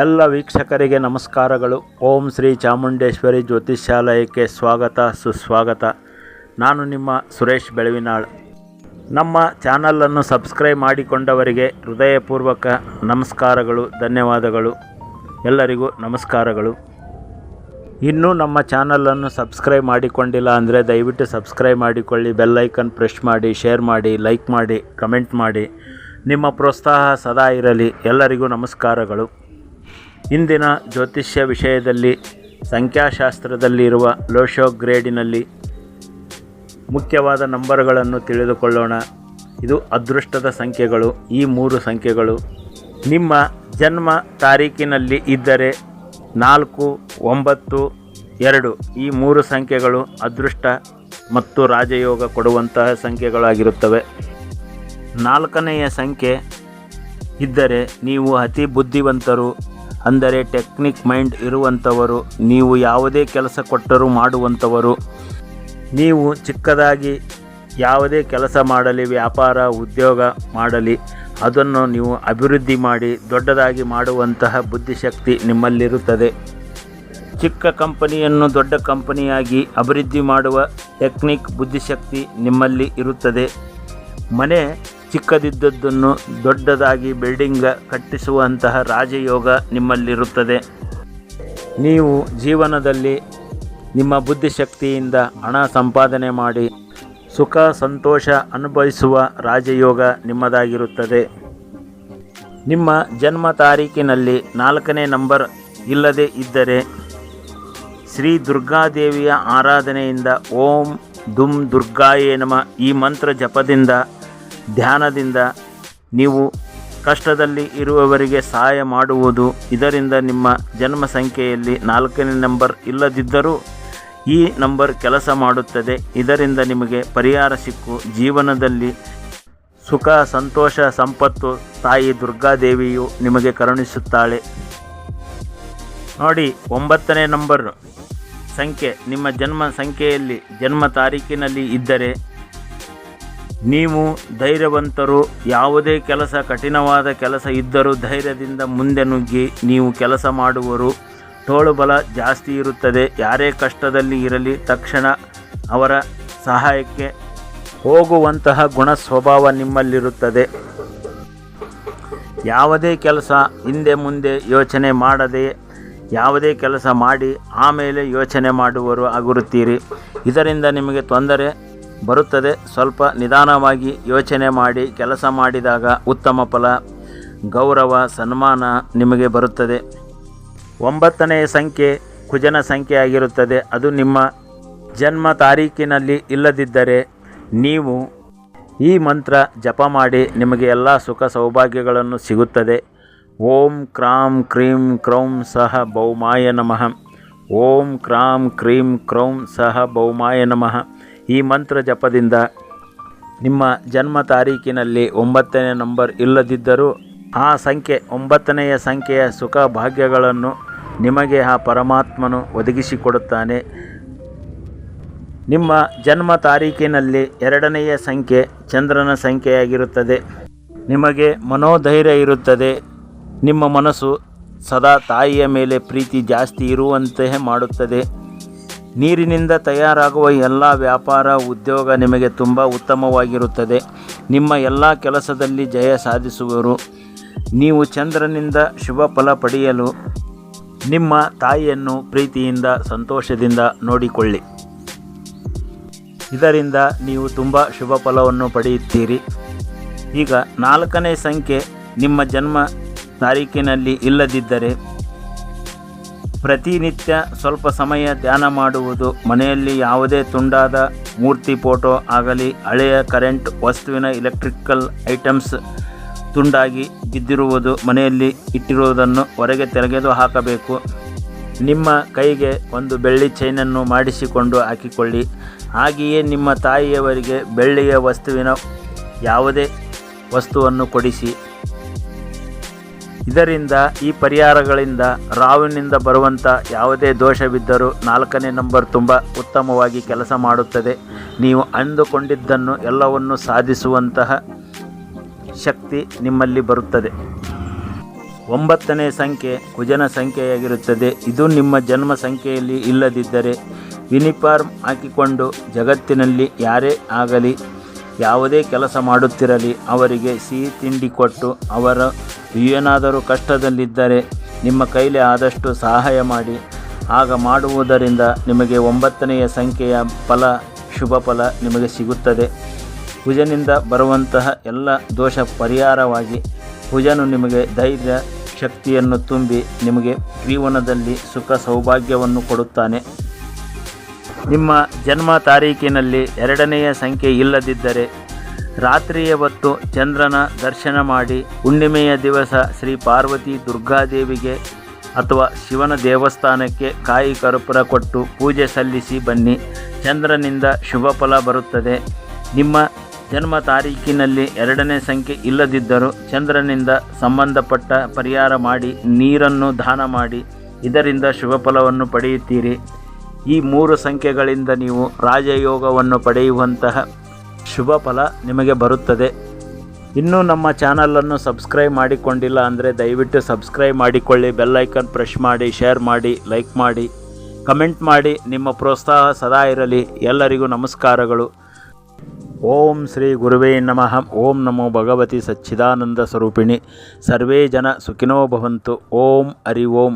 ಎಲ್ಲ ವೀಕ್ಷಕರಿಗೆ ನಮಸ್ಕಾರಗಳು. ಓಂ ಶ್ರೀ ಚಾಮುಂಡೇಶ್ವರಿ ಜ್ಯೋತಿಷ್ಯಾಲಯಕ್ಕೆ ಸ್ವಾಗತ, ಸುಸ್ವಾಗತ. ನಾನು ನಿಮ್ಮ ಸುರೇಶ್ ಬೆಳವಿನಾಳ್. ನಮ್ಮ ಚಾನಲನ್ನು ಸಬ್ಸ್ಕ್ರೈಬ್ ಮಾಡಿಕೊಂಡವರಿಗೆ ಹೃದಯಪೂರ್ವಕ ನಮಸ್ಕಾರಗಳು, ಧನ್ಯವಾದಗಳು. ಎಲ್ಲರಿಗೂ ನಮಸ್ಕಾರಗಳು. ಇನ್ನೂ ನಮ್ಮ ಚಾನಲನ್ನು ಸಬ್ಸ್ಕ್ರೈಬ್ ಮಾಡಿಕೊಂಡಿಲ್ಲ ಅಂದರೆ ದಯವಿಟ್ಟು ಸಬ್ಸ್ಕ್ರೈಬ್ ಮಾಡಿಕೊಳ್ಳಿ ಬೆಲ್ಲೈಕನ್ ಪ್ರೆಸ್ ಮಾಡಿ, ಶೇರ್ ಮಾಡಿ, ಲೈಕ್ ಮಾಡಿ, ಕಮೆಂಟ್ ಮಾಡಿ. ನಿಮ್ಮ ಪ್ರೋತ್ಸಾಹ ಸದಾ ಇರಲಿ. ಎಲ್ಲರಿಗೂ ನಮಸ್ಕಾರಗಳು. ಇಂದಿನ ಜ್ಯೋತಿಷ್ಯ ವಿಷಯದಲ್ಲಿ ಸಂಖ್ಯಾಶಾಸ್ತ್ರದಲ್ಲಿರುವ ಲೋಶೋ ಗ್ರೇಡಿನಲ್ಲಿ ಮುಖ್ಯವಾದ ನಂಬರ್ಗಳನ್ನು ತಿಳಿದುಕೊಳ್ಳೋಣ. ಇದು ಅದೃಷ್ಟದ ಸಂಖ್ಯೆಗಳು, ಈ ಮೂರು ಸಂಖ್ಯೆಗಳು. ನಿಮ್ಮ ಜನ್ಮ ತಾರೀಕಿನಲ್ಲಿ ಇದ್ದರೆ ನಾಲ್ಕು, ಒಂಬತ್ತು, ಎರಡು, ಈ ಮೂರು ಸಂಖ್ಯೆಗಳು ಅದೃಷ್ಟ ಮತ್ತು ರಾಜಯೋಗ ಕೊಡುವಂತಹ ಸಂಖ್ಯೆಗಳಾಗಿರುತ್ತವೆ. ನಾಲ್ಕನೆಯ ಸಂಖ್ಯೆ ಇದ್ದರೆ ನೀವು ಅತಿ ಬುದ್ಧಿವಂತರು ಅಂದರೆ ಟೆಕ್ನಿಕ್ ಮೈಂಡ್ ಇರುವಂಥವರು, ನೀವು ಯಾವುದೇ ಕೆಲಸ ಕೊಟ್ಟರೂ ಮಾಡುವಂಥವರು. ನೀವು ಚಿಕ್ಕದಾಗಿ ಯಾವುದೇ ಕೆಲಸ ಮಾಡಲಿ, ವ್ಯಾಪಾರ, ಉದ್ಯೋಗ ಮಾಡಲಿ, ಅದನ್ನು ನೀವು ಅಭಿವೃದ್ಧಿ ಮಾಡಿ, ದೊಡ್ಡದಾಗಿ ಮಾಡುವಂತಹ ಬುದ್ಧಿಶಕ್ತಿ ನಿಮ್ಮಲ್ಲಿರುತ್ತದೆ. ಚಿಕ್ಕ ಕಂಪನಿಯನ್ನು ದೊಡ್ಡ ಕಂಪನಿಯಾಗಿ ಅಭಿವೃದ್ಧಿ ಮಾಡುವ ಟೆಕ್ನಿಕ್, ಬುದ್ಧಿಶಕ್ತಿ ನಿಮ್ಮಲ್ಲಿ ಇರುತ್ತದೆ. ಮನೆ ಚಿಕ್ಕದಿದ್ದದ್ದನ್ನು ದೊಡ್ಡದಾಗಿ ಬಿಲ್ಡಿಂಗ್ ಕಟ್ಟಿಸುವಂತಹ ರಾಜಯೋಗ ನಿಮ್ಮಲ್ಲಿರುತ್ತದೆ. ನೀವು ಜೀವನದಲ್ಲಿ ನಿಮ್ಮ ಬುದ್ಧಿಶಕ್ತಿಯಿಂದ ಹಣ ಸಂಪಾದನೆ ಮಾಡಿ ಸುಖ ಸಂತೋಷ ಅನುಭವಿಸುವ ರಾಜಯೋಗ ನಿಮ್ಮದಾಗಿರುತ್ತದೆ. ನಿಮ್ಮ ಜನ್ಮ ತಾರೀಕಿನಲ್ಲಿ ನಾಲ್ಕನೇ ನಂಬರ್ ಇಲ್ಲದೇ ಇದ್ದರೆ ಶ್ರೀ ದುರ್ಗಾದೇವಿಯ ಆರಾಧನೆಯಿಂದ ಓಂ ದುಮ್ ದುರ್ಗಾಯೇ ನಮ ಈ ಮಂತ್ರ ಜಪದಿಂದ ಧ್ಯಾನದಿಂದ ನೀವು ಕಷ್ಟದಲ್ಲಿ ಇರುವವರಿಗೆ ಸಹಾಯ ಮಾಡುವುದು ಇದರಿಂದ ನಿಮ್ಮ ಜನ್ಮ ಸಂಖ್ಯೆಯಲ್ಲಿ ನಾಲ್ಕನೇ ನಂಬರ್ ಇಲ್ಲದಿದ್ದರೂ ಈ ನಂಬರ್ ಕೆಲಸ ಮಾಡುತ್ತದೆ. ಇದರಿಂದ ನಿಮಗೆ ಪರಿಹಾರ ಸಿಕ್ಕು. ಜೀವನದಲ್ಲಿ ಸುಖ, ಸಂತೋಷ, ಸಂಪತ್ತು, ತಾಯಿ ದುರ್ಗಾದೇವಿಯು ನಿಮಗೆ ಕರುಣಿಸುತ್ತಾಳೆ. ನೋಡಿ, ಒಂಬತ್ತನೇ ನಂಬರ್ ಸಂಖ್ಯೆ. ನಿಮ್ಮ ಜನ್ಮ ಸಂಖ್ಯೆಯಲ್ಲಿ ಜನ್ಮ ತಾರೀಕಿನಲ್ಲಿ ಇದ್ದರೆ ನೀವು ಧೈರ್ಯವಂತರು, ಯಾವುದೇ ಕೆಲಸ ಕಠಿಣವಾದ ಕೆಲಸ ಇದ್ದರೂ ಧೈರ್ಯದಿಂದ ಮುಂದೆ ನುಗ್ಗಿ ನೀವು ಕೆಲಸ ಮಾಡುವರು. ತೋಳುಬಲ ಜಾಸ್ತಿ ಇರುತ್ತದೆ, ಯಾರೇ ಕಷ್ಟದಲ್ಲಿ ಇರಲಿ ತಕ್ಷಣ ಅವರ ಸಹಾಯಕ್ಕೆ ಹೋಗುವಂತಹ ಗುಣ ಸ್ವಭಾವ ನಿಮ್ಮಲ್ಲಿರುತ್ತದೆ. ಯಾವುದೇ ಕೆಲಸ ಹಿಂದೆ ಮುಂದೆ ಯೋಚನೆ ಮಾಡದೆ, ಯಾವುದೇ ಕೆಲಸ ಮಾಡಿ ಆಮೇಲೆ ಯೋಚನೆ ಮಾಡುವರು ಆಗಿರುತ್ತೀರಿ. ಇದರಿಂದ ನಿಮಗೆ ತೊಂದರೆ ಬರುತ್ತದೆ. ಸ್ವಲ್ಪ ನಿಧಾನವಾಗಿ ಯೋಚನೆ ಮಾಡಿ, ಕೆಲಸ ಮಾಡಿದಾಗ ಉತ್ತಮ ಫಲ, ಗೌರವ, ಸನ್ಮಾನ ನಿಮಗೆ ಬರುತ್ತದೆ. ಒಂಬತ್ತನೆಯ ಸಂಖ್ಯೆ ಕುಜನ ಸಂಖ್ಯೆ ಆಗಿರುತ್ತದೆ. ಅದು ನಿಮ್ಮ ಜನ್ಮ ತಾರೀಕಿನಲ್ಲಿ ಇಲ್ಲದಿದ್ದರೆ ನೀವು ಈ ಮಂತ್ರ ಜಪ ಮಾಡಿ ನಿಮಗೆ ಎಲ್ಲ ಸುಖ ಸೌಭಾಗ್ಯಗಳನ್ನು ಸಿಗುತ್ತದೆ. ಓಂ ಕ್ರಾಂ ಕ್ರೀಂ ಕ್ರೌಂ ಸಹ ಬೌಮಾಯ ನಮಃ. ಓಂ ಕ್ರಾಂ ಕ್ರೀಂ ಕ್ರೌಂ ಸಹ ಬೌಮಾಯ ನಮಃ. ಈ ಮಂತ್ರ ಜಪದಿಂದ ನಿಮ್ಮ ಜನ್ಮ ತಾರೀಕಿನಲ್ಲಿ ಒಂಬತ್ತನೇ ನಂಬರ್ ಇಲ್ಲದಿದ್ದರೂ ಆ ಸಂಖ್ಯೆ, ಒಂಬತ್ತನೆಯ ಸಂಖ್ಯೆಯ ಸುಖ ಭಾಗ್ಯಗಳನ್ನು ನಿಮಗೆ ಆ ಪರಮಾತ್ಮನು ಒದಗಿಸಿಕೊಡುತ್ತಾನೆ. ನಿಮ್ಮ ಜನ್ಮ ತಾರೀಕಿನಲ್ಲಿ ಎರಡನೆಯ ಸಂಖ್ಯೆ ಚಂದ್ರನ ಸಂಖ್ಯೆಯಾಗಿರುತ್ತದೆ. ನಿಮಗೆ ಮನೋಧೈರ್ಯ ಇರುತ್ತದೆ. ನಿಮ್ಮ ಮನಸ್ಸು ಸದಾ ತಾಯಿಯ ಮೇಲೆ ಪ್ರೀತಿ ಜಾಸ್ತಿ ಇರುವಂತೆ ಮಾಡುತ್ತದೆ. ನೀರಿನಿಂದ ತಯಾರಾಗುವ ಎಲ್ಲ ವ್ಯಾಪಾರ, ಉದ್ಯೋಗ ನಿಮಗೆ ತುಂಬ ಉತ್ತಮವಾಗಿರುತ್ತದೆ. ನಿಮ್ಮ ಎಲ್ಲ ಕೆಲಸದಲ್ಲಿ ಜಯ ಸಾಧಿಸುವರು. ನೀವು ಚಂದ್ರನಿಂದ ಶುಭ ಫಲ ಪಡೆಯಲು ನಿಮ್ಮ ತಾಯಿಯನ್ನು ಪ್ರೀತಿಯಿಂದ, ಸಂತೋಷದಿಂದ ನೋಡಿಕೊಳ್ಳಿ. ಇದರಿಂದ ನೀವು ತುಂಬ ಶುಭ ಫಲವನ್ನು ಪಡೆಯುತ್ತೀರಿ. ಈಗ ನಾಲ್ಕನೇ ಸಂಖ್ಯೆ ನಿಮ್ಮ ಜನ್ಮ ತಾರೀಕಿನಲ್ಲಿ ಇಲ್ಲದಿದ್ದರೆ ಪ್ರತಿನಿತ್ಯ ಸ್ವಲ್ಪ ಸಮಯ ಧ್ಯಾನ ಮಾಡುವುದು ಮನೆಯಲ್ಲಿ ಯಾವುದೇ ತುಂಡಾದ ಮೂರ್ತಿ ಫೋಟೋ ಆಗಲಿ, ಹಳೆಯ ಕರೆಂಟ್ ವಸ್ತುವಿನ ಎಲೆಕ್ಟ್ರಿಕಲ್ ಐಟಮ್ಸ್ ತುಂಡಾಗಿ ಬಿದ್ದಿರುವುದು ಮನೆಯಲ್ಲಿ ಇಟ್ಟಿರುವುದನ್ನು ಹೊರಗೆ ತೆರೆಗೆದು ಹಾಕಬೇಕು. ನಿಮ್ಮ ಕೈಗೆ ಒಂದು ಬೆಳ್ಳಿ ಚೈನನ್ನು ಮಾಡಿಸಿಕೊಂಡು ಹಾಕಿಕೊಳ್ಳಿ. ಹಾಗೆಯೇ ನಿಮ್ಮ ತಾಯಿಯವರಿಗೆ ಬೆಳ್ಳಿಯ ವಸ್ತುವಿನ ಯಾವುದೇ ವಸ್ತುವನ್ನು ಕೊಡಿಸಿ. ಇದರಿಂದ ಈ ಪರಿಹಾರಗಳಿಂದ ರಾವಿನಿಂದ ಬರುವಂಥ ಯಾವುದೇ ದೋಷವಿದ್ದರೂ ನಾಲ್ಕನೇ ನಂಬರ್ ತುಂಬ ಉತ್ತಮವಾಗಿ ಕೆಲಸ ಮಾಡುತ್ತದೆ. ನೀವು ಅಂದುಕೊಂಡಿದ್ದನ್ನು ಎಲ್ಲವನ್ನು ಸಾಧಿಸುವಂತಹ ಶಕ್ತಿ ನಿಮ್ಮಲ್ಲಿ ಬರುತ್ತದೆ. ಒಂಬತ್ತನೇ ಸಂಖ್ಯೆ ಕುಜನ ಸಂಖ್ಯೆಯಾಗಿರುತ್ತದೆ. ಇದು ನಿಮ್ಮ ಜನ್ಮ ಸಂಖ್ಯೆಯಲ್ಲಿ ಇಲ್ಲದಿದ್ದರೆ, ಯೂನಿಫಾರ್ಮ್ ಹಾಕಿಕೊಂಡು ಜಗತ್ತಿನಲ್ಲಿ ಯಾರೇ ಆಗಲಿ ಯಾವುದೇ ಕೆಲಸ ಮಾಡುತ್ತಿರಲಿ, ಅವರಿಗೆ ಸಿಹಿ ತಿಂಡಿ ಕೊಟ್ಟು ಅವರ ಏನಾದರೂ ಕಷ್ಟದಲ್ಲಿದ್ದರೆ ನಿಮ್ಮ ಕೈಲಿ ಆದಷ್ಟು ಸಹಾಯ ಮಾಡಿ. ಆಗ ಮಾಡುವುದರಿಂದ ನಿಮಗೆ ಒಂಬತ್ತನೆಯ ಸಂಖ್ಯೆಯ ಫಲ, ಶುಭ ಫಲ ನಿಮಗೆ ಸಿಗುತ್ತದೆ. ಕುಜನಿಂದ ಬರುವಂತಹ ಎಲ್ಲ ದೋಷ ಪರಿಹಾರವಾಗಿ ಕುಜನು ನಿಮಗೆ ಧೈರ್ಯ, ಶಕ್ತಿಯನ್ನು ತುಂಬಿ ನಿಮಗೆ ಜೀವನದಲ್ಲಿ ಸುಖ ಸೌಭಾಗ್ಯವನ್ನು ಕೊಡುತ್ತಾನೆ. ನಿಮ್ಮ ಜನ್ಮ ತಾರೀಕಿನಲ್ಲಿ ಎರಡನೆಯ ಸಂಖ್ಯೆ ಇಲ್ಲದಿದ್ದರೆ ರಾತ್ರಿಯ ಹೊತ್ತು ಚಂದ್ರನ ದರ್ಶನ ಮಾಡಿ ಹುಣ್ಣಿಮೆಯ ದಿವಸ ಶ್ರೀ ಪಾರ್ವತಿ ದುರ್ಗಾದೇವಿಗೆ ಅಥವಾ ಶಿವನ ದೇವಸ್ಥಾನಕ್ಕೆ ಕಾಯಿ ಕರ್ಪೂರ ಕೊಟ್ಟು ಪೂಜೆ ಸಲ್ಲಿಸಿ ಬನ್ನಿ. ಚಂದ್ರನಿಂದ ಶುಭ ಫಲ ಬರುತ್ತದೆ. ನಿಮ್ಮ ಜನ್ಮ ತಾರೀಕಿನಲ್ಲಿ ಎರಡನೇ ಸಂಖ್ಯೆ ಇಲ್ಲದಿದ್ದರೂ ಚಂದ್ರನಿಂದ ಸಂಬಂಧಪಟ್ಟ ಪರಿಹಾರ ಮಾಡಿ ನೀರನ್ನು ದಾನ ಮಾಡಿ ಇದರಿಂದ ಶುಭ ಫಲವನ್ನು ಪಡೆಯುತ್ತೀರಿ. ಈ ಮೂರು ಸಂಖ್ಯೆಗಳಿಂದ ನೀವು ರಾಜಯೋಗವನ್ನು ಪಡೆಯುವಂತಹ ಶುಭ ಫಲ ನಿಮಗೆ ಬರುತ್ತದೆ. ಇನ್ನೂ ನಮ್ಮ ಚಾನಲನ್ನು ಸಬ್ಸ್ಕ್ರೈಬ್ ಮಾಡಿಕೊಂಡಿಲ್ಲ ಅಂದರೆ ದಯವಿಟ್ಟು ಸಬ್ಸ್ಕ್ರೈಬ್ ಮಾಡಿಕೊಳ್ಳಿ ಬೆಲ್ಲೈಕನ್ ಪ್ರೆಶ್ ಮಾಡಿ, ಶೇರ್ ಮಾಡಿ, ಲೈಕ್ ಮಾಡಿ, ಕಮೆಂಟ್ ಮಾಡಿ. ನಿಮ್ಮ ಪ್ರೋತ್ಸಾಹ ಸದಾ ಇರಲಿ. ಎಲ್ಲರಿಗೂ ನಮಸ್ಕಾರಗಳು. ಓಂ ಶ್ರೀ ಗುರುವೇ ನಮಃ. ಓಂ ನಮೋ ಭಗವತಿ ಸಚ್ಚಿದಾನಂದ ಸ್ವರೂಪಿಣಿ. ಸರ್ವೇ ಜನ ಸುಖಿನೋ ಭವಂತು. ಓಂ ಹರಿ ಓಂ.